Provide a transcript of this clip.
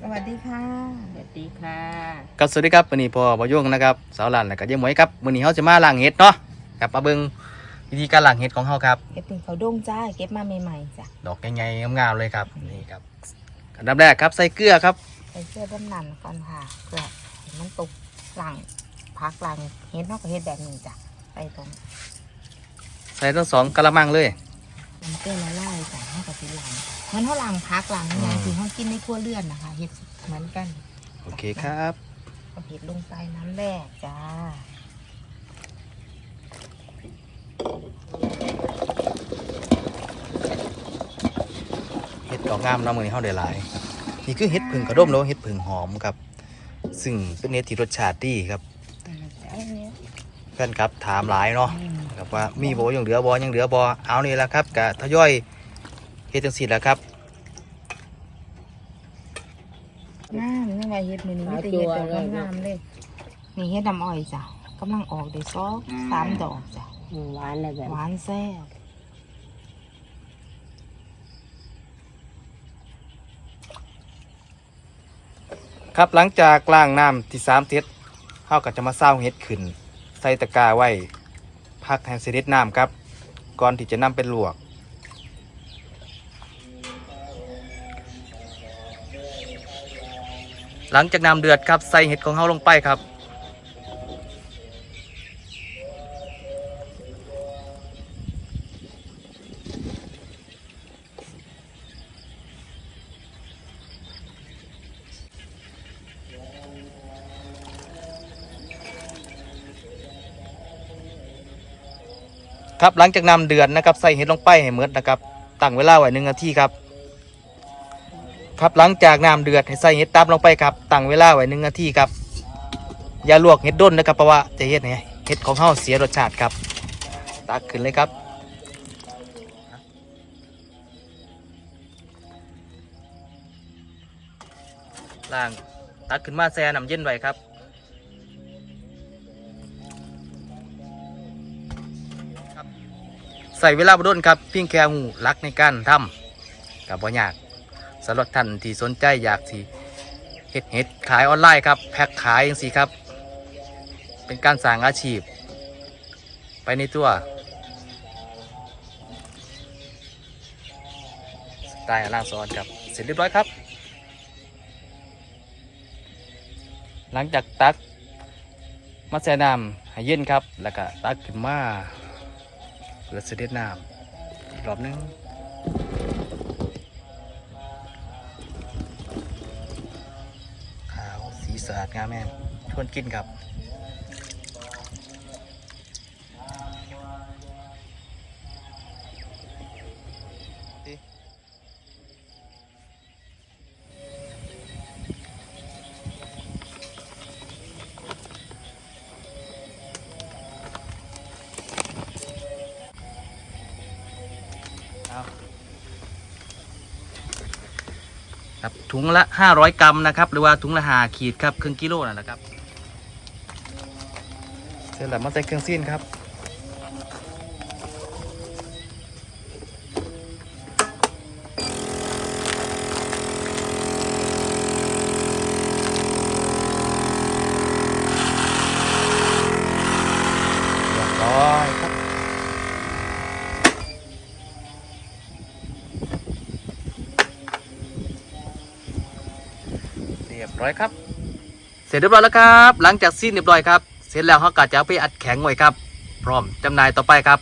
สวัสดีค่ะ สวัสดีค่ะครับสวัสดีครับวันนี้พ่อบอยงนะครับสาวหลานและก็เยี่ยมหมวยครับวันนี้เขาจะมาล้างเห็ดเนาะกับมาเบิ่งวิธีการล้างเห็ดของเขาครับเก็บเป็นเขาวด้งจ้า เก็บมาใหม่ๆจ้ะดอกใหญ่ๆงามๆเลยครับนี่ครับอันดับแรกครับใส่เกลือครับใส่เสื้อด้านหนันก่อนค่ะเพื่อให้มันตกหลังพักหลังเฮ็ดเนอกกับเฮ็ดแบบนี้จ้ะไปตรงใส่ทั้งสองกระมังเลยน้ำเกลือละลายจ้ะให้กับที่หลัง มันเท่าหลังพักหลังงานอืมที่เขากินในครัวเรือนนะคะเฮ็ดเหมือนกันโอเคครับเอาเห็ดลงไปน้ำแรกจ้าเห็ดดอกงามเนาะมือนี้เขาได้หลายนี่คือเห็ดผึ่งกระด้มแล้วเห็ดผึ่งหอมครับ ซึ่งเป็นเห็ดที่รสชาติดีครับอันนี้เพื่อนครับถามหลายเนาะอืมครับว่ามีบ่ยังเหลือบ่ยังเหลือบ่เอานี่แหละครับกะทยอยเฮ็ดจังซี่แหละครับงามนี่ว่าเฮ็ดมือนี้มีแต่เฮ็ดดอกงามๆเลย นี่เฮ็ดน้ำอ้อยจ้ะกำลังออกได้สองสามดอกจ้ะอืมหวานเลยแบบหวานแซ่บครับหลังจากล้างน้ำที่สามเท็ดเฮาก็จะมาเศร้าเฮ็ดขึ้น ใส่ตะกร้าไว้ พักแทนเสด็จน้ำครับ ก่อนที่จะนำเป็นลวก หลังจากน้ำเดือดครับใส่เห็ดของเฮาลงไปครับ ครับหลังจากน้ำเดือนนะครับใส่เห็ดลงไปให้หมดนะครับตั้งเวลาไว้หนึ่งนาทีครับ ครับหลังจากน้ำเดือดให้ใส่เห็ดตามลงไปครับตั้งเวลาไว้หนึ่งนาทีครับ อย่าลวกเห็ดด้นนะครับเพราะว่าจะเห็ดให้เห็ดของเฮาเสียรสชาติครับ ตักขึ้นเลยครับล่างตักขึ้นมาแช่น้ำเย็นไว้ครับใส่เวลาบดนครับเพียงแค่หูรักในการทำกับบ่ยาก สำหรับท่านที่สนใจอยากสิเฮ็ดเฮ็ดขายออนไลน์ครับแพ็คขายอย่างสีครับ เป็นการสร้างอาชีพ ไปในตัวไตล์ล่างซ้อนครับ เสร็จเรียบร้อยครับ หลังจากตักมาแช่น้ำให้เย็นครับ แล้วก็ตักขึ้นมาเพื่อเสด็จน้ำอีกรอบหนึง สะอาดงามแม่ชวนกินครับ ครับถุงละ 500 กรัมนะครับ หรือว่าถุงละหาขีดครับครึ่งกิโลนั่นแหละครับเสร็จแล้วมาใส่เครื่องซีนครับ ร้อยครับ เสร็จเรียบร้อยแล้วครับ หลังจากสิ้นเรียบร้อยครับ เสร็จแล้วเขาก็จะเอาไปอัดแข็งไว้ครับ พร้อมจำหน่ายต่อไปครับ